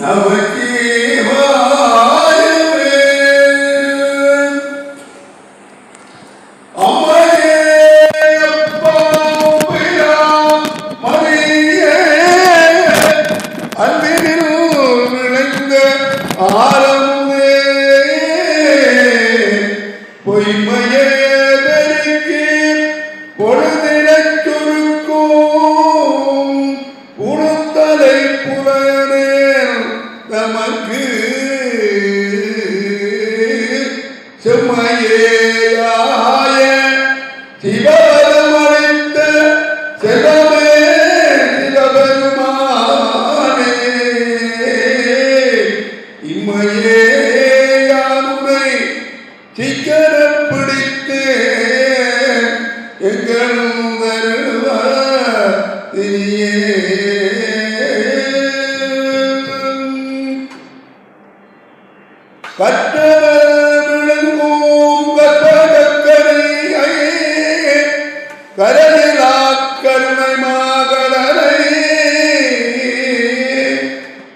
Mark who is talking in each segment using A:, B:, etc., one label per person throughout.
A: நமக்கு செம்மையேயாய சிவபெருமளித்த செல்வமே சிவபெருமானே. இம்மையே யாருமை சிக்கரம் பிடித்து எங்களும்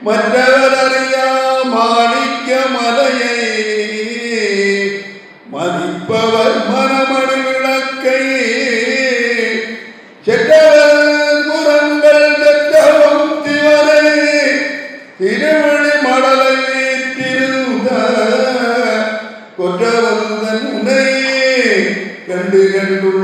A: മറ്റവരറിയാം മാണിക്യമലയെ. മതിപ്പവർ മനമണി വിളക്കയെ ചെറ്റവർ മുറങ്ങൾ ചെറ്റവും തിവരെ. തിരുവഴി മടലേറ്റിരുന്ന കൊറ്റവന്തൻ ഉനയെ കണ്ടു കണ്ടുള്ള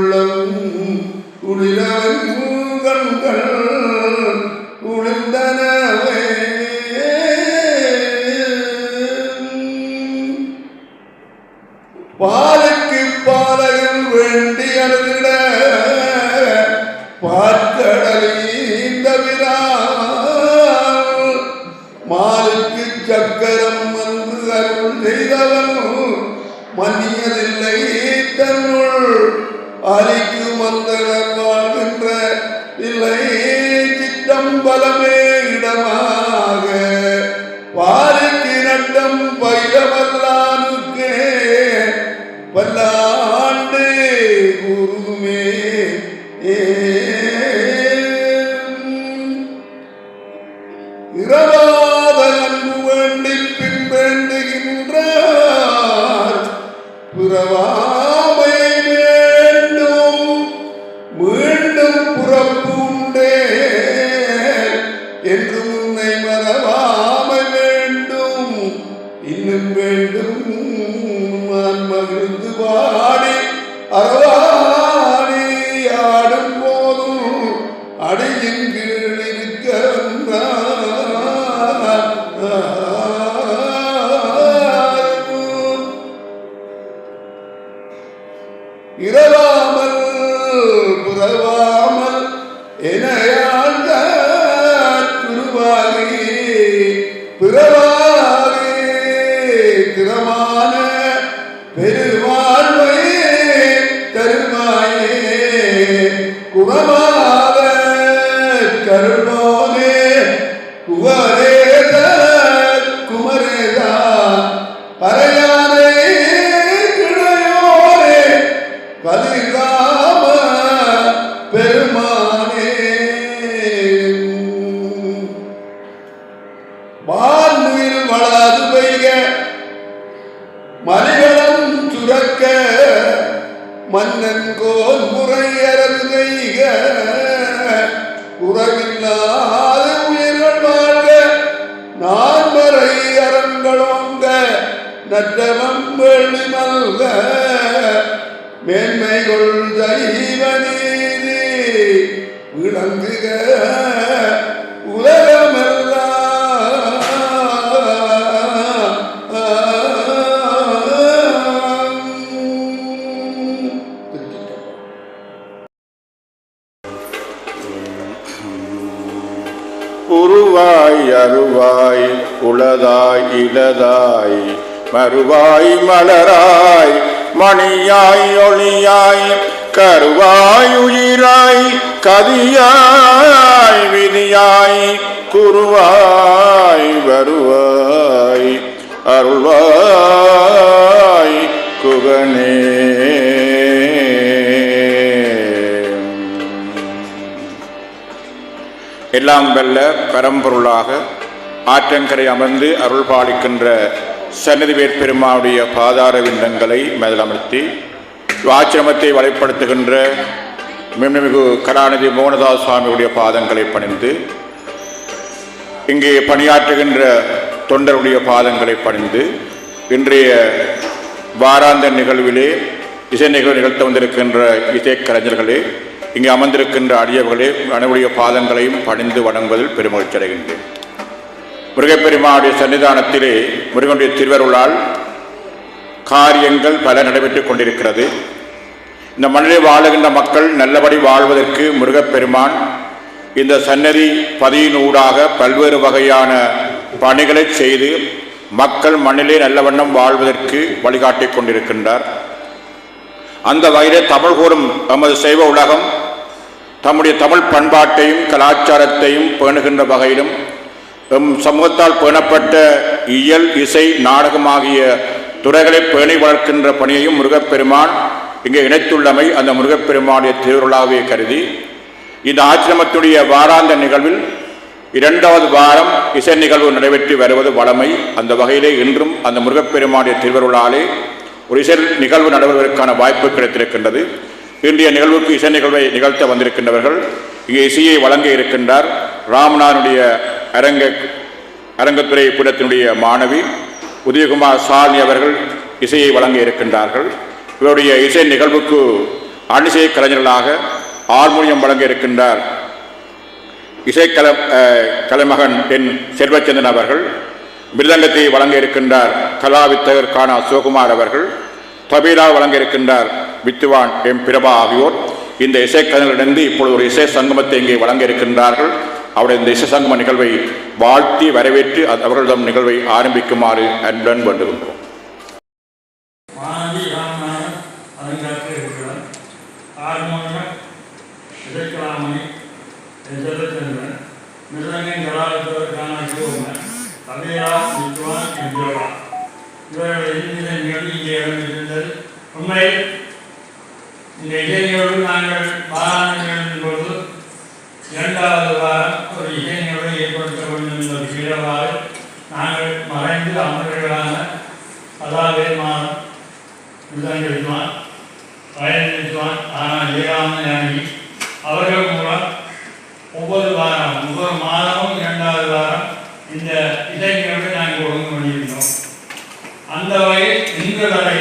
A: பல்லாண்டு குருமே இரவாத அன்பு வேண்டி பின் வேண்டுகின்றார் புறவாமை பிறவாரே திறமான பெருவாழ்வை உறவில்லாத உயிர்கள் வாழ்க. நான் வரை அறங்களோங்க நற்றவம் வேள்வி மல்க. மேன்மைகள் தெய்வ நீதி விளங்குக.
B: உளதாய் இளதாய் மறுவாய் மலராய் மணியாய் ஒளியாய் கருவாய் உயிராய் கதியாய் விதியாய் குருவாய் வருவாய் அருள்வாய் குகனே. எல்லாம் வெல்ல பரம்பொருளாக ஆற்றங்கரை அமர்ந்து அருள் பாலிக்கின்ற சன்னதி வேற்பெருமாவுடைய பாதார விந்தங்களை மேதலமர்த்தி ஆச்சிரமத்தை வலைப்படுத்துகின்ற மின்மிகு கலாநிதி மோகனதாஸ் சுவாமியுடைய பாதங்களை பணிந்து இங்கே பணியாற்றுகின்ற தொண்டருடைய பாதங்களை பணிந்து இன்றைய வாராந்த நிகழ்விலே இசை நிகழ்வு நிகழ்த்த வந்திருக்கின்ற இசைக்கலைஞர்களே இங்கே அமர்ந்திருக்கின்ற அடியவர்களே அனைவருடைய பாதங்களையும் பணிந்து வணங்குவதில் பெருமகிழ்ச்சி அடைகின்றேன். முருகப்பெருமானுடைய சன்னிதானத்திலே முருகனுடைய திருவருளால் காரியங்கள் பல நடைபெற்றுக் கொண்டிருக்கிறது. இந்த மண்ணிலே வாழுகின்ற மக்கள் நல்லபடி வாழ்வதற்கு முருகப்பெருமான் இந்த சன்னதி பதியினூடாக பல்வேறு வகையான பணிகளை செய்து மக்கள் மண்ணிலே நல்ல வண்ணம் வாழ்வதற்கு வழிகாட்டி கொண்டிருக்கின்றார். அந்த வகையிலே தமிழ் கூறும் நமது சைவ உலகம் தம்முடைய தமிழ் பண்பாட்டையும் கலாச்சாரத்தையும் பேணுகின்ற வகையிலும் எம் சமூகத்தால் பேணப்பட்ட இயல் இசை நாடகம் ஆகிய துறைகளை பேணி வளர்க்கின்ற பணியையும் முருகப்பெருமான் இங்கே இணைத்துள்ளமை அந்த முருகப்பெருமானுடைய திருவிழாவை கருதி இந்த ஆசிரமத்துடைய வாராந்த நிகழ்வில் இரண்டாவது வாரம் இசை நிகழ்வு நடைபெற்று வருவது வளமை. அந்த வகையிலே இன்றும் அந்த முருகப்பெருமானுடைய திருவருளாலே ஒரு இசை நிகழ்வு நடைபெறுவதற்கான வாய்ப்பு கிடைத்திருக்கின்றது. இன்றைய நிகழ்வுக்கு இசை நிகழ்வை நிகழ்த்த வந்திருக்கின்றவர்கள் இங்கே இசையை வழங்க இருக்கின்றார் ராமநாதனுடைய அரங்க அரங்கத்துறை கூடத்தினுடைய மாணவி உதயகுமார் சாலினி அவர்கள் இசையை வழங்க இருக்கின்றார்கள். இவருடைய இசை நிகழ்வுக்கு அணிசை கலைஞர்களாக ஹார்மோனியம் வழங்க இருக்கின்றார். இசைக்கல கலைமகன் என் செல்வச்சந்திரன் அவர்கள் மிருதங்கத்தை வழங்க இருக்கின்றார் கலாவித்தகர் கானா சிவகுமார் அவர்கள் தபீலா வழங்க இருக்கின்றார் வித்துவான் எம் பிரபா ஆகியோர். இந்த இசைக்கலைஞர்களிடந்து இப்பொழுது ஒரு இசை சங்கமத்தை இங்கே வழங்க இருக்கின்றார்கள். அவருடைய இந்த இசசங்கம நிகழ்வை வாழ்த்தி வரவேற்று அவர்களிடம் நிகழ்வை ஆரம்பிக்குமாறு அன்புடன் வேண்டுகின்றோம்.
C: மாணவி ராமநாதன் அரங்காற்று இருக்கிறார் ஹார்மோனியம் இசைக்கலாமணி செல்லச்சந்திரன் மிருதங்கம் கலாச்சாரக்கான சிவகுமார் கதையா வித்வான் என்ஜோடா இவர்களை இந்த நிகழ்வு இங்கே இடம்பெற்றிருந்தது உண்மையில் இந்த இசைநிகழ்வு நாங்கள் வாராந்திகளின் போது இரண்டாவது வாரம் ஒரு இசை நிகழ்வை ஏற்படுத்த வேண்டும் என்ற கீழவாறு நாங்கள் மறைந்து அமர்களான அதாவது மாதம் இதுதான் பயன் வயது ஆனால் ஏழாம் ஞானி அவர்கள் மூலம் ஒவ்வொரு வாரம் ஒவ்வொரு மாதமும் இரண்டாவது வாரம் இந்த இசை நிகழ்வை நாங்கள் ஒழுங்கு பண்ணியிருந்தோம் அந்த வகையில் இன்று வரை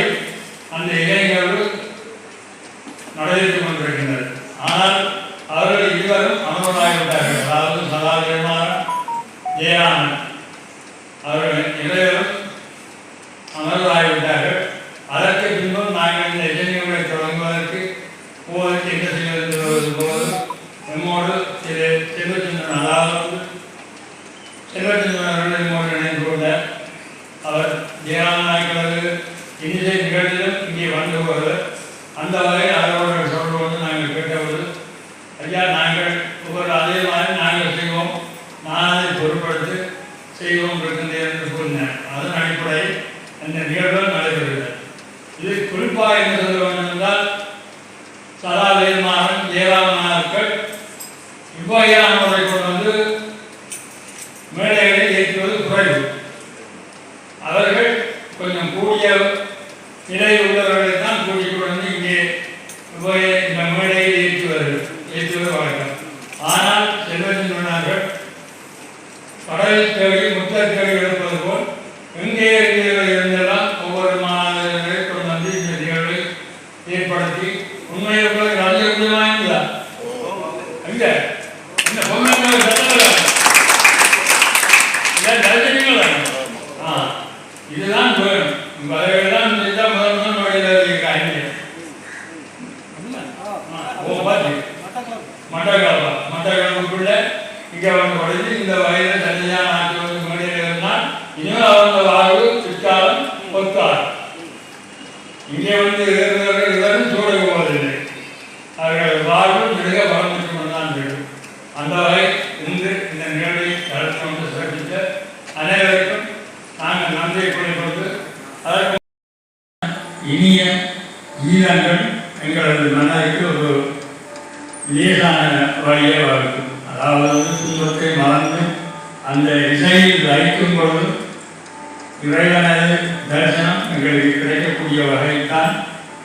C: அந்த இசை நிகழ்வு நடைபெற்றுக் கொண்டிருக்கின்றது ஆனால் அவர்கள் இருவரும் அமர்வாகிவிட்டார்கள் அதாவது சதாபிரமானம் ஜெயராமன் அவர்கள் இருவரும் அமர்வாகிவிட்டார்கள் அதற்கு பின்பும் நாங்கள் இந்த இளைஞர்களை தொடங்குவதற்கு போவதற்கு என்ன செய்வது போது எம்மோடு திரு செல்வச்சந்திரன் அதாவது செல்வச்சந்திரன் அவர்கள் எம்மோடு இணைந்து அவர் நிகழ்ச்சியிலும் இங்கே வந்து போவர் அந்த வகையில் அவர்கள் வந்து நாங்கள் கேட்டபோது ஐயா நாங்கள் ஒவ்வொரு அதே மாதிரி நாங்கள் செய்வோம். நான் அதை பொருட்படுத்தி செய்வோம். என்ற நிகழ்வுகள் நடைபெறுகிறது. இது குறிப்பாக என்ன சொல்ல வேண்டும் என்றால் சதாவேதமாறன் இவ்வகையான முறை கொண்டு வந்து மேடைகளை இயக்குவது குறைவு. அவர்கள் கொஞ்சம் கூடிய நிலை உள்ளவர்களை தான் கூட்டிக் கொண்டு வந்து இங்கே இவ்வகை இந்த மேடையில் ஏற்றுவார்கள் ஏற்றுவது வழக்கம். ஆனால் செல்வச்சந்திரனார்கள் கடலில் தேடி முத்த தேடி எடுப்பது போல் எங்கே மட்டக்களப்பா. மட்டக்களப்புக்குள்ள இங்கே வந்து படித்து இந்த வயதில் தனியாக ஆட்சி வந்து மேடையில் இருந்தால் இனிமேல் அவங்க வாழ்வு பிற்காலம் ஒத்தார் இங்கே வந்து இருந்தவர்கள் இதரும் சூட போவதில்லை. அவர்கள் வாழ்வு மிக கொண்டுதான் வேண்டும். அந்த வகை இன்று இந்த நிகழ்வை நடத்தி கொண்டு சிறப்பித்த அனைவருக்கும் நாங்கள் நன்றியை கொண்டு அதற்கு இனிய கீதங்கள் எங்களது மன ஒரு வழியே வழியை வகுக்கும் அதாவது துன்பத்தை மறந்து அந்த இசையில் லயிக்கும் பொழுது இறைவனது தரிசனம் எங்களுக்கு கிடைக்கக்கூடிய வகையில்தான்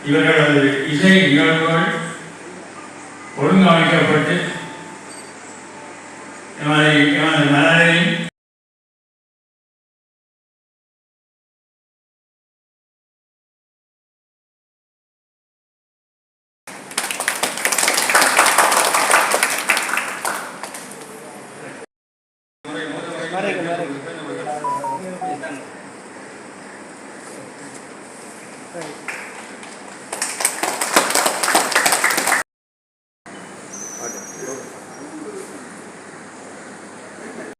C: இவர்களது இசை நிகழ்வுகள் ஒழுங்கமைக்கப்பட்டு எமது எமது மனதையும்